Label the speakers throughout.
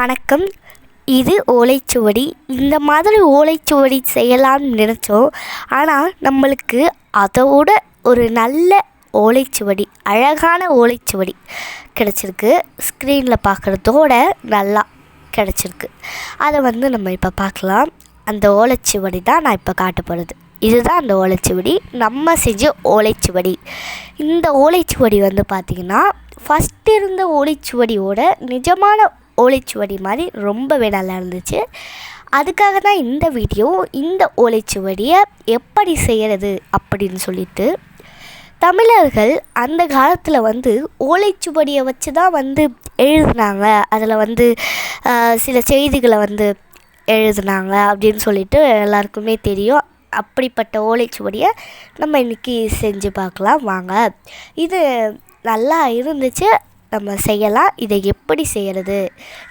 Speaker 1: வணக்கம். இது ஓலைச்சுவடி. இந்த மாதிரி ஓலைச்சுவடி செய்யலாம்னு நினச்சோம். ஆனால் நம்மளுக்கு அதோட ஒரு நல்ல ஓலைச்சுவடி அழகான ஓலைச்சுவடி கிடச்சிருக்கு. ஸ்க்ரீனில் பார்க்குறதோட நல்லா கிடச்சிருக்கு. அதை வந்து நம்ம இப்போ பார்க்கலாம். அந்த ஓலைச்சுவடி தான் நான் இப்போ காட்டப்படுது இதுதான் அந்த ஓலைச்சுவடி. நம்ம செஞ்ச ஓலைச்சுவடி. இந்த ஓலைச்சுவடி வந்து பார்த்திங்கன்னா ஃபஸ்ட் இருந்த ஓலைச்சுவடியோட நிஜமான ஓலைச்சுவடி மாதிரி ரொம்பவே நல்லா இருந்துச்சு. அதுக்காக தான் இந்த வீடியோ இந்த ஓலைச்சுவடியை எப்படி செய்கிறது அப்படின்னு சொல்லிட்டு தமிழர்கள் அந்த காலத்தில் வந்து ஓலைச்சுவடியை வச்சு தான் வந்து எழுதுனாங்க. அதில் வந்து சில செய்திகளை வந்து எழுதுனாங்க அப்படின்னு சொல்லிட்டு எல்லாருக்குமே தெரியும். அப்படிப்பட்ட ஓலைச்சுவடியை நம்ம இன்றைக்கி செஞ்சு பார்க்கலாம். வாங்க. இது நல்லா இருந்துச்சு. நம்ம செய்யலாம். இதை எப்படி செய்கிறது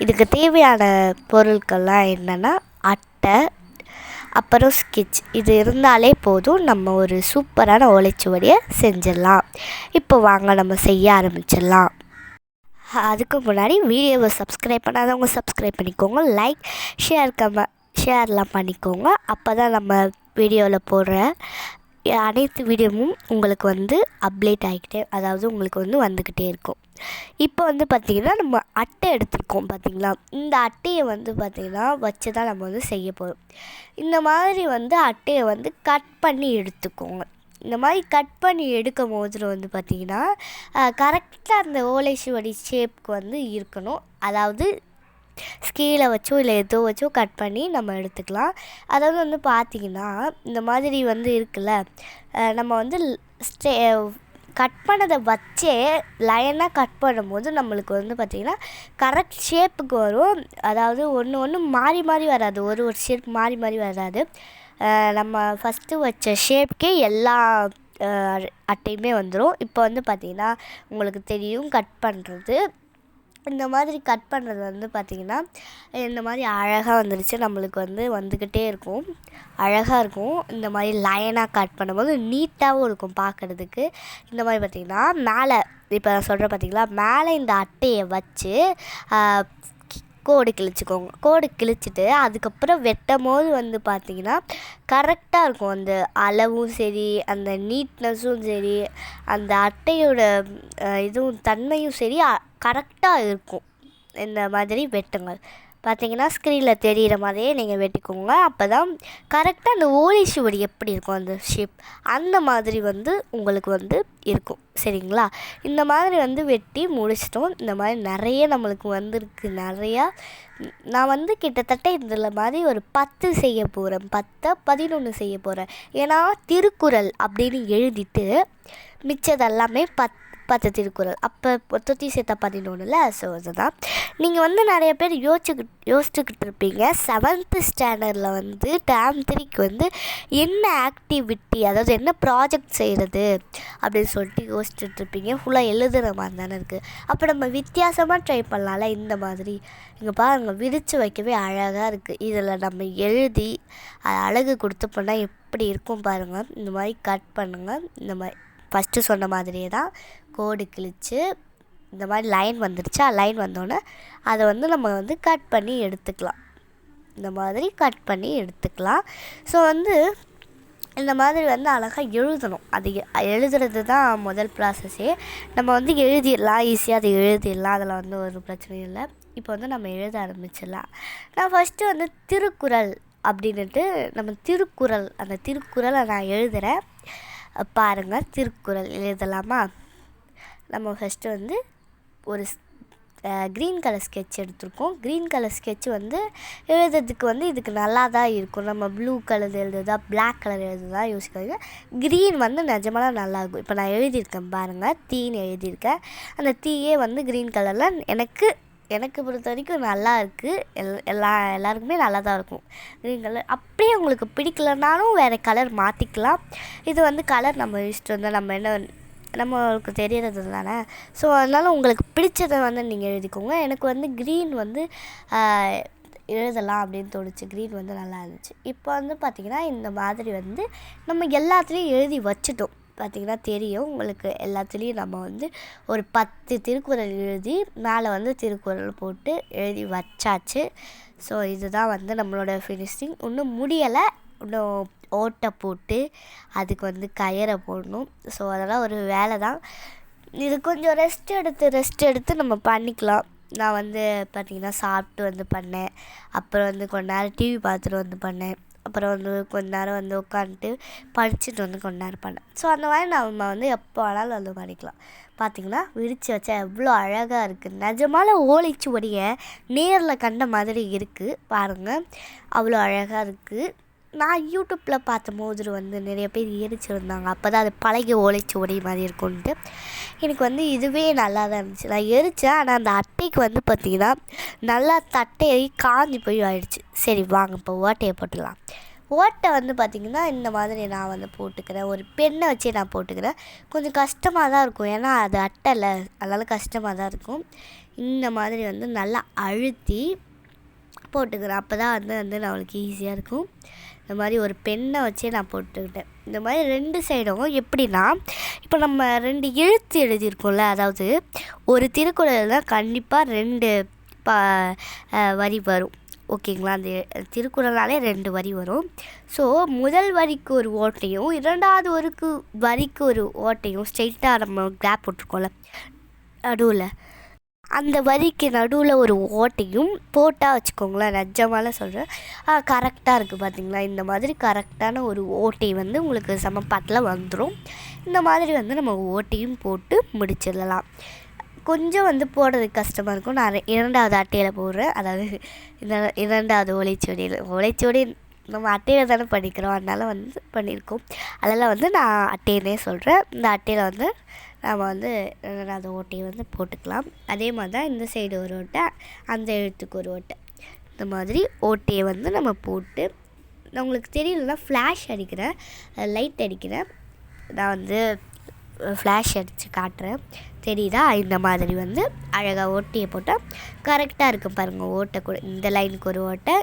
Speaker 1: இதுக்கு தேவையான பொருட்கள்லாம் என்னென்னா அட்டை அப்புறம் ஸ்கெட்ச் இது இருந்தாலே போதும். நம்ம ஒரு சூப்பரான ஓலைச்சுவடியை செஞ்சிடலாம். இப்போ வாங்க நம்ம செய்ய ஆரம்பிச்சிடலாம். அதுக்கு முன்னாடி வீடியோவை சப்ஸ்கிரைப் பண்ணாதவங்க சப்ஸ்கிரைப் பண்ணிக்கோங்க. லைக் ஷேர் கம ஷேர்லாம் பண்ணிக்கோங்க. அப்போ தான் நம்ம வீடியோவில் போடுற அனைத்து வீடியோவும் உங்களுக்கு வந்து அப்டேட் ஆகிக்கிட்டே அதாவது உங்களுக்கு வந்து வந்துக்கிட்டே இருக்கும். இப்போ வந்து பார்த்திங்கன்னா நம்ம அட்டை எடுத்துருக்கோம் பார்த்திங்களா இந்த அட்டையை வந்து பார்த்திங்கன்னா வச்சு தான் நம்ம வந்து செய்ய போகிறோம் இந்த மாதிரி வந்து அட்டையை வந்து கட் பண்ணி எடுத்துக்கோங்க. இந்த மாதிரி கட் பண்ணி எடுக்கும் போதில் வந்து பார்த்திங்கன்னா கரெக்டாக அந்த ஓலைச்சுவடி ஷேப்க்கு வந்து இருக்கணும். அதாவது ஸ்கீலை வச்சோ இல்லை எதோ வச்சோ கட் பண்ணி நம்ம எடுத்துக்கலாம். அதாவது வந்து பார்த்திங்கன்னா இந்த மாதிரி வந்து இருக்குல்ல நம்ம வந்து ஸ்டே கட் பண்ணதை வச்சே லைனாக கட் பண்ணும்போது நம்மளுக்கு வந்து பார்த்திங்கன்னா கரெக்ட் ஷேப்புக்கு வரும். அதாவது ஒன்று ஒன்று மாறி மாறி வராது. ஒரு ஒரு ஷேப் மாறி மாறி வராது. நம்ம ஃபஸ்ட்டு வச்ச ஷேப்க்கே எல்லா அட்டையுமே வந்துடும் இப்போ வந்து பார்த்திங்கன்னா உங்களுக்கு தெரியும் கட் பண்ணுறது இந்த மாதிரி கட் பண்ணுறது வந்து பார்த்திங்கன்னா இந்த மாதிரி அழகாக வந்துருச்சு. நம்மளுக்கு வந்து வந்துக்கிட்டே இருக்கும். அழகாக இருக்கும். இந்த மாதிரி லைனாக கட் பண்ணும்போது நீட்டாகவும் இருக்கும் பார்க்குறதுக்கு இந்த மாதிரி பார்த்திங்கன்னா மேலே இப்போ நான் சொல்கிறேன் பார்த்திங்களா மேலே இந்த அட்டையை வச்சு கோடு கிழிச்சிக்கோங்க. கோடு கிழிச்சிட்டு அதுக்கப்புறம் வெட்டும் போது வந்து பார்த்திங்கன்னா கரெக்டாக இருக்கும். அந்த அளவும் சரி அந்த நீட்னஸும் சரி அந்த அட்டையோட இதுவும் தன்மையும் சரி கரெக்டாக இருக்கும். இந்த மாதிரி வெட்டுங்கள். பார்த்தீங்கன்னா ஸ்க்ரீனில் தெரிகிற மாதிரியே நீங்கள் வெட்டிக்கோங்க. அப்போ தான் கரெக்டாக அந்த ஓலைச்சுவடி எப்படி இருக்கும் அந்த ஷேப் அந்த மாதிரி வந்து உங்களுக்கு வந்து இருக்கும். சரிங்களா? இந்த மாதிரி வந்து வெட்டி முடிச்சிட்டோம். இந்த மாதிரி நிறைய நம்மளுக்கு வந்திருக்கு. நிறையா நான் வந்து கிட்டத்தட்ட இதில் மாதிரி ஒரு பத்து செய்ய போகிறேன் பத்தை பதினொன்று செய்ய போகிறேன் ஏன்னா திருக்குறள் அப்படின்னு எழுதிட்டு மிச்சதெல்லாமே பத் பார்த்த திருக்குறள். அப்போ மொத்தத்தி சேர்த்தா பதினொன்றில் ஸோ அதுதான் நீங்கள் வந்து நிறைய பேர் யோசிச்சுக்கிட்டு யோசிச்சுக்கிட்டு இருப்பீங்க. செவன்த்து ஸ்டாண்டர்டில் வந்து டேம் த்ரீக்கு வந்து என்ன ஆக்டிவிட்டி அதாவது என்ன ப்ராஜெக்ட் செய்கிறது அப்படின்னு சொல்லிட்டு யோசிச்சுட்டு இருப்பீங்க. ஃபுல்லாக எழுதுகிற மாதிரி தானே இருக்குது அப்போ நம்ம வித்தியாசமாக ட்ரை பண்ணலாம்ல இந்த மாதிரி. இங்கே பாருங்கள் விரித்து வைக்கவே அழகாக இருக்குது இதில் நம்ம எழுதி அது அழகு கொடுத்து பண்ணால் எப்படி இருக்கும் பாருங்கள் இந்த மாதிரி கட் பண்ணுங்கள் இந்த மாதிரி ஃபஸ்ட்டு சொன்ன மாதிரியே தான் கோடு கிழிச்சு இந்த மாதிரி லைன் வந்துருச்சா. லைன் வந்தோடனே அதை வந்து நம்ம வந்து கட் பண்ணி எடுத்துக்கலாம். இந்த மாதிரி கட் பண்ணி எடுத்துக்கலாம். ஸோ வந்து இந்த மாதிரி வந்து அழகாக எழுதணும். அது எழுதுறது தான் முதல் ப்ராசஸ்ஸே நம்ம வந்து எழுதிடலாம். ஈஸியாக அதை எழுதிடலாம். அதில் வந்து ஒரு பிரச்சனையும் இல்லை. இப்போ வந்து நம்ம எழுத ஆரம்பிச்சிடலாம். நான் ஃபஸ்ட்டு வந்து திருக்குறள் அப்படின்னுட்டு நம்ம திருக்குறள் அந்த திருக்குறளை நான் எழுதுகிறேன் பாருங்கள் திருக்குறள் எழுதலாமா? நம்ம ஃபஸ்ட்டு வந்து ஒரு க்ரீன் கலர் ஸ்கெட்ச் எடுத்திருக்கோம். க்ரீன் கலர் ஸ்கெட்ச் வந்து எழுதுறதுக்கு வந்து இதுக்கு நல்லா தான் இருக்கும். நம்ம ப்ளூ கலர் எழுதுதா பிளாக் கலர் எழுதுதா யோசிக்காதீங்க. க்ரீன் வந்து நிஜமாக நல்லா இருக்கும் இப்போ நான் எழுதியிருக்கேன் பாருங்கள் தீன்னு எழுதியிருக்கேன். அந்த தீயே வந்து க்ரீன் கலரில் எனக்கு எனக்கு பொறுத்த வரைக்கும் நல்லா இருக்குது எல் எல்லா எல்லாருக்குமே நல்லா தான் இருக்கும். க்ரீன் கலர் அப்படியே உங்களுக்கு பிடிக்கலனாலும் வேறு கலர் மாற்றிக்கலாம் இது வந்து கலர் நம்ம இஷ்டம் தான். நம்ம என்ன நம்மளுக்கு தெரியறது தானே? ஸோ அதனால் உங்களுக்கு பிடிச்சதை வந்து நீங்கள் எழுதிக்கோங்க. எனக்கு வந்து க்ரீன் வந்து எழுதலாம் அப்படின்னு தோணுச்சு. க்ரீன் வந்து நல்லா இருந்துச்சு. இப்போ வந்து பார்த்திங்கன்னா இந்த மாதிரி வந்து நம்ம எல்லாத்துலேயும் எழுதி வச்சுட்டோம். பார்த்திங்கன்னா தெரியும். உங்களுக்கு எல்லாத்துலேயும் நம்ம வந்து ஒரு பத்து திருக்குறள் எழுதி மேலே வந்து திருக்குறள் போட்டு எழுதி வச்சாச்சு. ஸோ இதுதான் வந்து நம்மளோட ஃபினிஷிங் இன்னும் முடியலை. இன்னும் ஓட்டை போட்டு அதுக்கு வந்து கயரை போடணும். ஸோ அதெல்லாம் ஒரு வேலை தான். இது கொஞ்சம் ரெஸ்ட் எடுத்து ரெஸ்ட் எடுத்து நம்ம பண்ணிக்கலாம். நான் வந்து பார்த்திங்கன்னா சாப்பிட்டு வந்து பண்ணேன். அப்புறம் வந்து கொஞ்ச நேரம் டிவி பார்த்துட்டு வந்து பண்ணேன். அப்புறம் வந்து கொஞ்ச நேரம் வந்து உட்காந்துட்டு படிச்சுட்டு வந்து கொஞ்ச நேரம் பண்ணேன். ஸோ அந்த மாதிரி நம்ம வந்து எப்போ வேணாலும் வந்து பண்ணிக்கலாம். பார்த்திங்கன்னா விரித்து வச்சா எவ்வளோ அழகாக இருக்குது நிஜமான ஓலைச்சுவடியை நேரில் கண்ட மாதிரி இருக்குது பாருங்கள் அவ்வளோ அழகாக இருக்குது நான் யூடியூப்பில் பார்த்தபோது வந்து நிறைய பேர் எரிச்சிருந்தாங்க அப்போ தான் அது பழகி ஓலைச்சுவடி மாதிரி இருக்கும்ன்ட்டு. எனக்கு வந்து இதுவே நல்லா தான் இருந்துச்சு. நான் எரித்தேன் ஆனால் அந்த அட்டைக்கு வந்து பார்த்திங்கன்னா நல்லா தட்டையை காஞ்சி போய் ஆயிடுச்சு. சரி வாங்க இப்போ ஓட்டையை போட்டுடலாம் ஓட்டை வந்து பார்த்திங்கன்னா இந்த மாதிரி நான் வந்து போட்டுக்கிறேன். ஒரு பெண்ணை வச்சே நான் போட்டுக்கிறேன். கொஞ்சம் கஷ்டமாக தான் இருக்கும். ஏன்னா அது அட்டை இல்லை. அதனால் கஷ்டமாக தான் இருக்கும். இந்த மாதிரி வந்து நல்லா அழுத்தி போட்டுக்கிறேன். அப்போ தான் வந்து வந்து நம்மளுக்கு ஈஸியாக இருக்கும். இந்த மாதிரி ஒரு பெண்ணை வச்சே நான் போட்டுக்கிட்டேன். இந்த மாதிரி ரெண்டு சைடும் எப்படின்னா இப்போ நம்ம ரெண்டு எழுத்து எழுதியிருக்கோம்ல அதாவது ஒரு திருக்குறள் தான் கண்டிப்பாக ரெண்டு ப வரி வரும். ஓகேங்களா? அந்த திருக்குறள்னாலே ரெண்டு வரி வரும். ஸோ முதல் வரிக்கு ஒரு ஓட்டையும் இரண்டாவது வரிக்கு வரிக்கு ஒரு ஓட்டையும் ஸ்ட்ரெயிட்டாக நம்ம கேப் போட்டிருக்கோம்ல நடுவில். அந்த வரிக்கு நடுவில் ஒரு ஓட்டையும் போட்டால் வச்சுக்கோங்களேன் நிஜமால சொல்கிறேன் கரெக்டாக இருக்குது பார்த்தீங்களா இந்த மாதிரி கரெக்டான ஒரு ஓட்டை வந்து உங்களுக்கு சமப்பாட்டில் வந்துடும் இந்த மாதிரி வந்து நம்ம ஓட்டையும் போட்டு முடிச்சிடலாம். கொஞ்சம் வந்து போடுறதுக்கு கஷ்டமாக இருக்கும். நான் இரண்டாவது அட்டையில் போடுறேன். அதாவது இந்த இரண்டாவது ஓலைச்சுவடியில் ஓலைச்சுவடி நம்ம அட்டையில் தானே பண்ணிக்கிறோம். அதனால் வந்து பண்ணியிருக்கோம். அதெல்லாம் வந்து நான் அட்டையிலே சொல்கிறேன் இந்த அட்டையில் வந்து நம்ம வந்து அந்த ஓட்டையை வந்து போட்டுக்கலாம். அதே மாதிரி தான் இந்த சைடு ஒரு ஓட்டை அந்த எழுத்துக்கு ஒரு ஓட்டை. இந்த மாதிரி ஓட்டையை வந்து நம்ம போட்டு நான் உங்களுக்கு தெரியலன்னா ஃப்ளாஷ் அடிக்கிறேன். லைட் அடிக்கிறேன். நான் வந்து ஃப்ளாஷ் அடித்து காட்டுறேன். தெரியுதா? இந்த மாதிரி வந்து அழகாக ஓட்டையை போட்டால் கரெக்டாக இருக்கும் பாருங்கள் ஓட்டை கூட. இந்த லைனுக்கு ஒரு ஓட்டை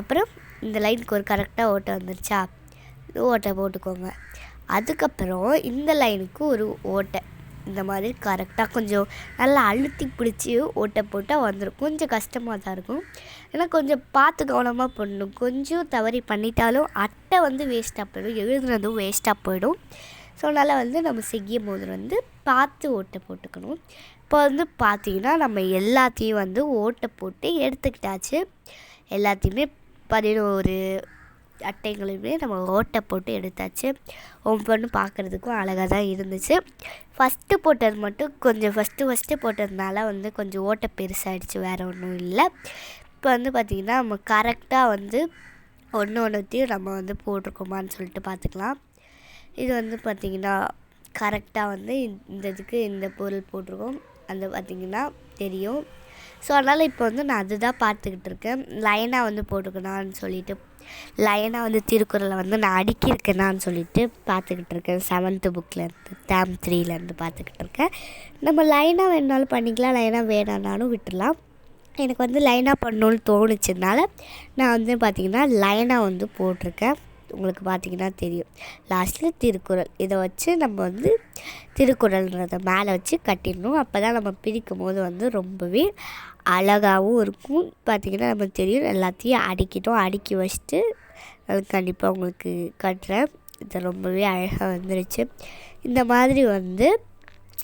Speaker 1: அப்புறம் இந்த லைனுக்கு ஒரு கரெக்டாக ஓட்டை வந்துருச்சா? ஓட்டை போட்டுக்கோங்க. அதுக்கப்புறம் இந்த லைனுக்கு ஒரு ஓட்டை. இந்த மாதிரி கரெக்டாக கொஞ்சம் நல்லா அழுத்தி பிடிச்சி ஓட்டை போட்டால் வந்துடும் கொஞ்சம் கஷ்டமாக தான் இருக்கும். ஏன்னா கொஞ்சம் பார்த்து கவனமாக பண்ணணும். கொஞ்சம் தவறி பண்ணிட்டாலும் அட்டை வந்து வேஸ்ட்டாக போயிடும். எழுதுனதும் வேஸ்ட்டாக போயிடும். ஸோ அதனால் வந்து நம்ம செய்யும் போது வந்து பார்த்து ஓட்டை போட்டுக்கணும். இப்போ வந்து பார்த்திங்கன்னா நம்ம எல்லாத்தையும் வந்து ஓட்டை போட்டு எடுத்துக்கிட்டாச்சு. எல்லாத்தையுமே பதினோரு அட்டைகளையுமே நம்ம ஓட்டை போட்டு எடுத்தாச்சு. ஒவ்வொன்று பார்க்குறதுக்கும் அழகாக தான் இருந்துச்சு. ஃபஸ்ட்டு போட்டது மட்டும் கொஞ்சம் ஃபஸ்ட்டு ஃபஸ்ட்டு போட்டதுனால வந்து கொஞ்சம் ஓட்டை பெருசாகிடுச்சு வேறு ஒன்றும் இல்லை. இப்போ வந்து பார்த்திங்கன்னா நம்ம கரெக்டாக வந்து ஒன்று ஒன்றுத்தையும் நம்ம வந்து போட்டிருக்கோமான்னு சொல்லிட்டு பார்த்துக்கலாம் இது வந்து பார்த்திங்கன்னா கரெக்டாக வந்து இந்த இதுக்கு இந்த பொருள் போட்டிருக்கோம். அந்த பார்த்திங்கன்னா தெரியும். ஸோ அதனால் இப்போ வந்து நான் அதுதான் பார்த்துக்கிட்டு இருக்கேன். லைனாக வந்து போட்டுக்கணும்னு சொல்லிட்டு லைனாக வந்து திருக்குறளை வந்து நான் அடுக்கியிருக்கேனான்னு சொல்லிட்டு பார்த்துக்கிட்டு இருக்கேன். செவன்த்து புக்லேருந்து டேம் த்ரீலேருந்து பார்த்துக்கிட்டு இருக்கேன். நம்ம லைனாக வேணாலும் பண்ணிக்கலாம் லைனாக வேணான்னாலும் விட்டுடலாம். எனக்கு வந்து லைனாக பண்ணணுன்னு தோணுச்சதுனால நான் வந்து பார்த்திங்கன்னா லைனாக வந்து போட்டிருக்கேன். உங்களுக்கு பார்த்திங்கன்னா தெரியும். லாஸ்ட்டில் திருக்குறள். இதை வச்சு நம்ம வந்து திருக்குறள்ன்றதை மேலே வச்சு கட்டிடணும். அப்போ தான் நம்ம பிரிக்கும் போது வந்து ரொம்பவே அழகாகவும் இருக்கும். பார்த்திங்கன்னா நமக்கு தெரியும். எல்லாத்தையும் அடிக்கிட்டோம் அடுக்கி வச்சுட்டு அது கண்டிப்பாக உங்களுக்கு கட்டுறேன். இது ரொம்பவே அழகாக வந்துருச்சு. இந்த மாதிரி வந்து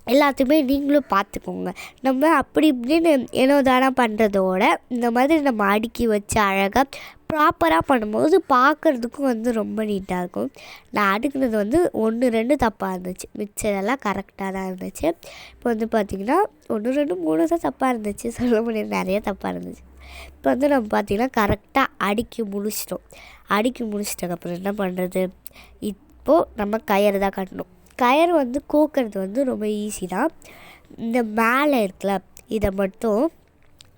Speaker 1: எல்லாத்தையுமே நீங்களும் பார்த்துக்கோங்க. நம்ம அப்படி இப்படின்னு ஏனோ தானே பண்ணுறதோட இந்த மாதிரி நம்ம அடுக்கி வச்சு அழகாக ப்ராப்பராக பண்ணும்போது பார்க்குறதுக்கும் வந்து ரொம்ப நீட்டாக இருக்கும். நான் அடுக்குனது வந்து ஒன்று ரெண்டு தப்பாக இருந்துச்சு. மிச்சதெல்லாம் கரெக்டாக தான் இருந்துச்சு. இப்போ வந்து பார்த்திங்கன்னா ஒன்று ரெண்டு மூணு தான் தப்பாக இருந்துச்சு. சொல்ல முடியாது. நிறைய தப்பாக இருந்துச்சு. இப்போ வந்து நம்ம பார்த்திங்கன்னா கரெக்டாக அடுக்கி முடிச்சிட்டோம். அடுக்கி முடிச்சிட்டதுக்கப்புறம் என்ன பண்ணுறது இப்போது நம்ம கயிறு தான் கட்டணும். கயிறு வந்து கோக்கிறது வந்து ரொம்ப ஈஸி தான். இந்த மேலே இருக்குல்ல இதை மட்டும்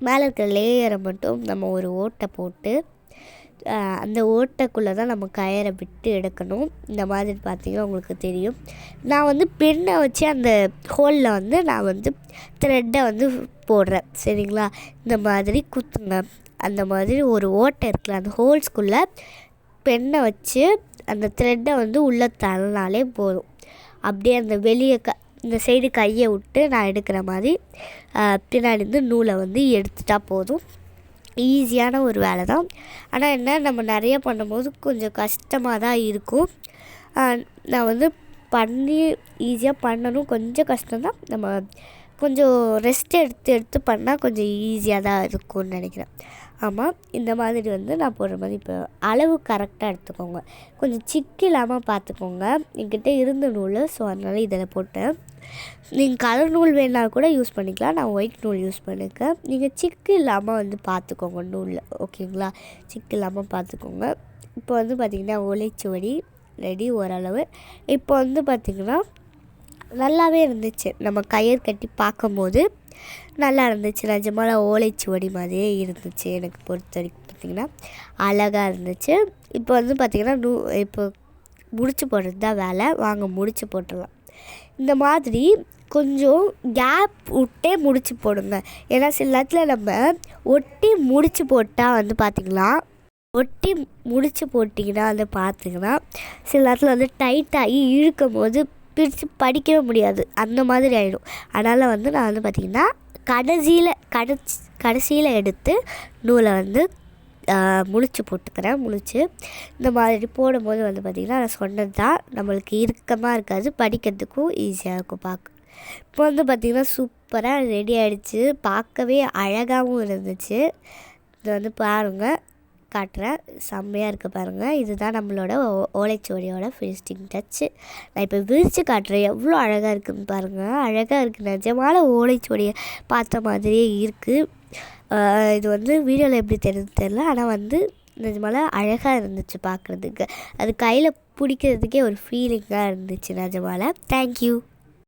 Speaker 1: மேலே இருக்கிற லேயரை மட்டும் நம்ம ஒரு ஓட்டை போட்டு அந்த ஓட்டைக்குள்ளே தான் நம்ம கயரை விட்டு எடுக்கணும். இந்த மாதிரி பார்த்திங்கன்னா உங்களுக்கு தெரியும். நான் வந்து பெண்ணை வச்சு அந்த ஹோலில் வந்து நான் வந்து த்ரெட்டை வந்து போடுறேன். சரிங்களா? இந்த மாதிரி குத்துங்க. அந்த மாதிரி ஒரு ஓட்டை இருக்குல்ல அந்த ஹோல்ஸ்குள்ளே பெண்ணை வச்சு அந்த த்ரெட்டை வந்து உள்ளே தள்ளினாலே போதும். அப்படியே அந்த வெளியே க இந்த சைடு கையை விட்டு நான் எடுக்கிற மாதிரி பின்னாடி இருந்து நூலை வந்து எடுத்துட்டா போதும். ஈஸியான ஒரு வேலை தான். ஆனால் என்ன நம்ம நிறைய பண்ணும்போது கொஞ்சம் கஷ்டமாக தான் இருக்கும். நான் வந்து பண்ணி ஈஸியாக பண்ணணும். கொஞ்சம் கஷ்டம்தான் நம்ம கொஞ்சம் ரெஸ்ட் எடுத்து எடுத்து பண்ணால் கொஞ்சம் ஈஸியாக தான் இருக்கும்னு நினைக்கிறேன். ஆமாம் இந்த மாதிரி வந்து நான் போடுற மாதிரி இப்போ அளவு கரெக்டாக எடுத்துக்கோங்க. கொஞ்சம் சிக்கு இல்லாமல் பார்த்துக்கோங்க என்கிட்ட இருந்த நூல் ஸோ அதனால் இதில் போட்டேன். நீங்கள் கலர் நூல் வேணால் கூட யூஸ் பண்ணிக்கலாம். நான் ஒயிட் நூல் யூஸ் பண்ணியிருக்கேன் நீங்கள் சிக்கு இல்லாமல் வந்து பார்த்துக்கோங்க நூலில் ஓகேங்களா? சிக்கு இல்லாமல் பார்த்துக்கோங்க இப்போ வந்து பார்த்திங்கன்னா ஒலைச்சுவடி ரெடி ஓரளவு. இப்போ வந்து பார்த்திங்கன்னா நல்லாவே இருந்துச்சு. நம்ம கயிறு கட்டி பார்க்கும்போது நல்லா இருந்துச்சு. நிஜமான ஓலைச்சுவடி மாதிரியே இருந்துச்சு எனக்கு பொறுத்த வரைக்கும் பார்த்திங்கன்னா அழகாக இருந்துச்சு. இப்போ வந்து பார்த்திங்கன்னா நூ இப்போ முடிச்சு போடுறது தான் வேலை. வாங்க முடிச்சு போட்டுடலாம். இந்த மாதிரி கொஞ்சம் கேப் விட்டே முடிச்சு போடுங்க. ஏன்னா சில நேரத்தில் நம்ம ஒட்டி முடிச்சு போட்டால் வந்து பார்த்திங்களா ஒட்டி முடிச்சு போட்டிங்கன்னா வந்து பார்த்திங்கன்னா சில நேரத்தில் வந்து டைட்டாகி இழுக்கும் போது பிரித்து படிக்கவே முடியாது. அந்த மாதிரி ஆகிடும் அதனால் வந்து நான் வந்து பார்த்திங்கன்னா கடைசியில் கடைசி கடைசியில் எடுத்து நூலை வந்து முழிச்சு போட்டுக்கிறேன். முழிச்சு இந்த மாதிரி போடும்போது வந்து பார்த்திங்கன்னா நான் சொன்னது தான் நம்மளுக்கு இறுக்கமாக இருக்காது படிக்கிறதுக்கும் ஈஸியாக இருக்கும் பார்க்க இப்போ வந்து பார்த்திங்கன்னா சூப்பராக ரெடி ஆகிடுச்சு பார்க்கவே அழகாகவும் இருந்துச்சு. இது வந்து பாருங்கள் காட்டுறேன். செம்மையாக இருக்குது பாருங்கள் இதுதான் நம்மளோட ஓ- ஓலைச்சுவடியோட ஃபினிஷிங் டச்சு நான் இப்போ விரித்து காட்டுறேன். எவ்வளோ அழகாக இருக்குன்னு பாருங்கள் அழகாக இருக்குது நிஜமான ஓலைச்சுவடியை பார்த்த மாதிரியே இருக்குது இது வந்து வீடியோவில் எப்படி தெரிஞ்சு தெரில ஆனால் வந்து நிஜமால அழகாக இருந்துச்சு பார்க்குறதுக்கு அது கையில் பிடிக்கிறதுக்கே ஒரு ஃபீலிங்காக இருந்துச்சு நிஜமால. தேங்க்யூ